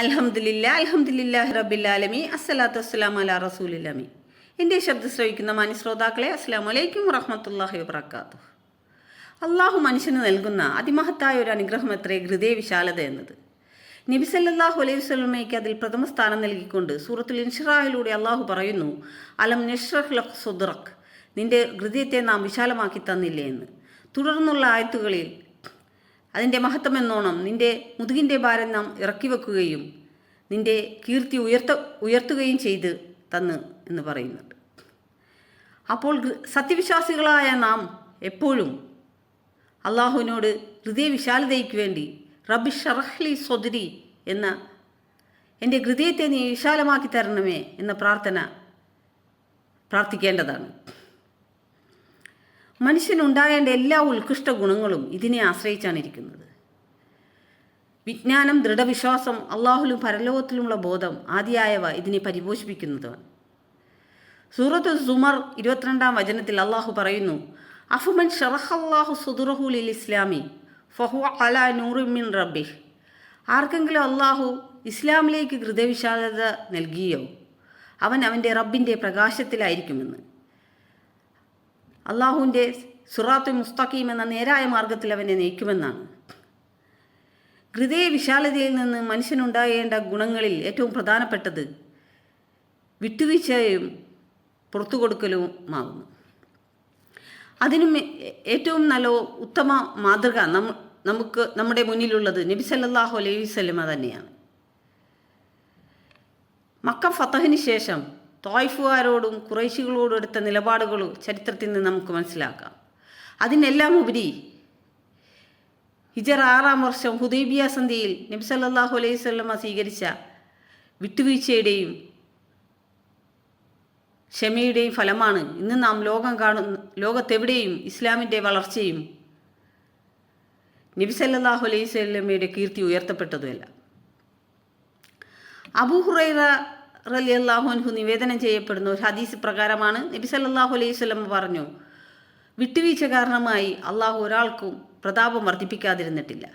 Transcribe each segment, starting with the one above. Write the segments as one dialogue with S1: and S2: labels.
S1: അൽഹംദുലില്ല അൽഹംദുലില്ലാഹി റബില്ലാലമി അസ്സലാത്തു വസ്സലാമു അല റസൂലമി എന്റെ ശബ്ദം ശ്രവിക്കുന്ന മാന്യ ശ്രോതാക്കളെ അസ്സലാമു അലൈക്കും വറഹ്മത്തുള്ളാഹി വബറകാതുഹു. അള്ളാഹു മനുഷ്യന് നൽകുന്ന അതിമഹത്തായ ഒരു അനുഗ്രഹം എത്രേ ഹൃദയ വിശാലത എന്നത്. നബി സല്ലല്ലാഹു അലൈഹി വസ്ലമയ്ക്ക് അതിൽ പ്രഥമ സ്ഥാനം നൽകിക്കൊണ്ട് സൂറത്തുൽ ഇൻഷിറായിലൂടെ അള്ളാഹു പറയുന്നു അലം നഷ്റഹ് ലഖ് സുദ്റഖ് നിന്റെ ഹൃദയത്തെ നാം വിശാലമാക്കി തന്നില്ലേ എന്ന്. തുടർന്നുള്ള ആയത്തുകളിൽ അതിന്റെ മഹത്വം എന്നോണം നിന്റെ മുതുകിന്റെ ഭാരം നാം ഇറക്കി വെക്കുകയും നിന്റെ കീർത്തി ഉയർത്ത ഉയർത്തുകയും ചെയ്ത് തന്ന് എന്ന് പറയുന്നുണ്ട്. അപ്പോൾ സത്യവിശ്വാസികളായ നാം എപ്പോഴും അള്ളാഹുവിനോട് ഹൃദയ വിശാലതയ്ക്ക് വേണ്ടി റബി ഷറഹ്ലി സ്വദരി എന്ന എന്റെ ഹൃദയത്തെ നീ വിശാലമാക്കി തരണമേ എന്ന പ്രാർത്ഥന പ്രാർത്ഥിക്കേണ്ടതാണ്. മനുഷ്യനുണ്ടാകേണ്ട എല്ലാ ഉത്കൃഷ്ട ഗുണങ്ങളും ഇതിനെ ആശ്രയിച്ചാണ് ഇരിക്കുന്നത്. വിജ്ഞാനം ദൃഢവിശ്വാസം അള്ളാഹുലും പരലോകത്തിലുമുള്ള ബോധം ആദിയായവ ഇതിനെ പരിപോഷിപ്പിക്കുന്നതാണ്. സൂറത്ത് സുമർ ഇരുപത്തിരണ്ടാം വചനത്തിൽ അള്ളാഹു പറയുന്നു അഫുമൻ ഷറഹല്ലാഹു സുദുറഹുൽ ഇസ്ലാമി ഫഹു അല നൂറിമിൻ റബ്ബിഹ്. ആർക്കെങ്കിലും അള്ളാഹു ഇസ്ലാമിലേക്ക് ഹൃദയവിശാലത നൽകിയോ? അവൻ അവന്റെ റബ്ബിന്റെ പ്രകാശത്തിലായിരിക്കുമെന്ന്. അള്ളാഹുവിന്റെ സുറാത്തു മുസ്തഖീം എന്ന നേരായ മാർഗത്തിൽ അവനെ നയിക്കുമെന്നാണ്. ഹൃദയ വിശാലതയിൽ നിന്ന് മനുഷ്യനുണ്ടായേണ്ട ഗുണങ്ങളിൽ ഏറ്റവും പ്രധാനപ്പെട്ടത് വിട്ടുവീഴ്ചയും പുറത്തു കൊടുക്കലുമാകുന്നു അതിനും ഏറ്റവും നല്ല ഉത്തമ മാതൃക നമുക്ക് നമ്മുടെ മുന്നിലുള്ളത് നബി സല്ലല്ലാഹു അലൈഹി വസല്ലമ തന്നെയാണ്. മക്ക ഫത്തഹിന് ശേഷം തോയ്ഫുകാരോടും കുറേശികളോടും എടുത്ത നിലപാടുകൾ ചരിത്രത്തിൽ നിന്ന് നമുക്ക് മനസ്സിലാക്കാം. അതിനെല്ലാം ഉപരി ഹിജർ ആറാം വർഷം ഹുദൈബിയ സന്ധിയിൽ നബി സല്ലല്ലാഹു അലൈഹി സ്വല്ലമ്മ സ്വീകരിച്ച വിട്ടുവീഴ്ചയുടെയും ക്ഷമയുടെയും ഫലമാണ് ഇന്ന് നാം ലോകം കാണുന്ന ലോകത്തെവിടെയും ഇസ്ലാമിന്റെ വളർച്ചയും നബി സല്ലല്ലാഹു അലൈഹി സ്വല്ലമ്മയുടെ കീർത്തി ഉയർത്തപ്പെട്ടതുമല്ല. അബൂ ഹുറൈറ റലി അൻഹു നിവേദനം ചെയ്യപ്പെടുന്ന ഒരു ഹദീസ് പ്രകാരമാണ് നബി സല്ലല്ലാഹു അലൈഹി സ്വലം പറഞ്ഞു വിട്ടുവീഴ്ച കാരണമായി അള്ളാഹു ഒരാൾക്കും പ്രതാപം വർദ്ധിപ്പിക്കാതിരുന്നിട്ടില്ല.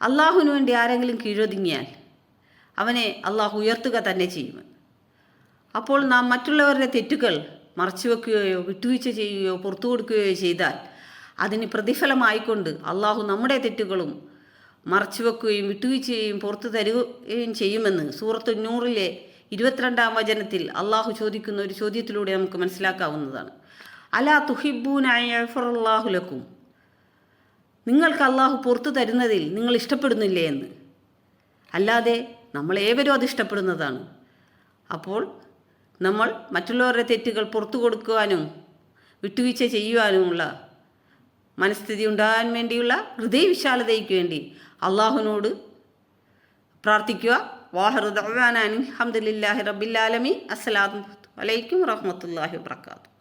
S1: അള്ളാഹുവിന് വേണ്ടി ആരെങ്കിലും കീഴൊതുങ്ങിയാൽ അവനെ അള്ളാഹു ഉയർത്തുക തന്നെ ചെയ്യും. അപ്പോൾ നാം മറ്റുള്ളവരുടെ തെറ്റുകൾ മറച്ചുവെക്കുകയോ വിട്ടുവീഴ്ച ചെയ്യുകയോ പുറത്തു കൊടുക്കുകയോ ചെയ്താൽ അതിന് പ്രതിഫലമായിക്കൊണ്ട് അള്ളാഹു നമ്മുടെ തെറ്റുകളും മറച്ചുവെക്കുകയും വിട്ടുവീഴ്ചയും പുറത്തു തരുകയും ചെയ്യുമെന്ന് സൂറത്തു നൂറിലെ ഇരുപത്തിരണ്ടാം വചനത്തിൽ അള്ളാഹു ചോദിക്കുന്ന ഒരു ചോദ്യത്തിലൂടെ നമുക്ക് മനസ്സിലാക്കാവുന്നതാണ്. അലാ തുഹിബൂനാഹു ലക്കും. നിങ്ങൾക്ക് അള്ളാഹു പുറത്തു തരുന്നതിൽ നിങ്ങൾ ഇഷ്ടപ്പെടുന്നില്ലേ എന്ന്. അല്ലാതെ നമ്മൾ ഏവരും അത് ഇഷ്ടപ്പെടുന്നതാണ്. അപ്പോൾ നമ്മൾ മറ്റുള്ളവരുടെ തെറ്റുകൾ പുറത്തു കൊടുക്കുവാനും വിട്ടുവീഴ്ച ചെയ്യുവാനുമുള്ള മനസ്ഥിതി ഉണ്ടാകാൻ വേണ്ടിയുള്ള ഹൃദയവിശാലതയ്ക്ക് വേണ്ടി അള്ളാഹുവിനോട് പ്രാർത്ഥിക്കുക വാഹറുദ്ദാൻ അലഹമുല്ലാഹി റബ്ബില്ലാലമി അസ്സലാമു അലൈക്കും വറഹ്മത്തുള്ളാഹി വബറകാതുഹു.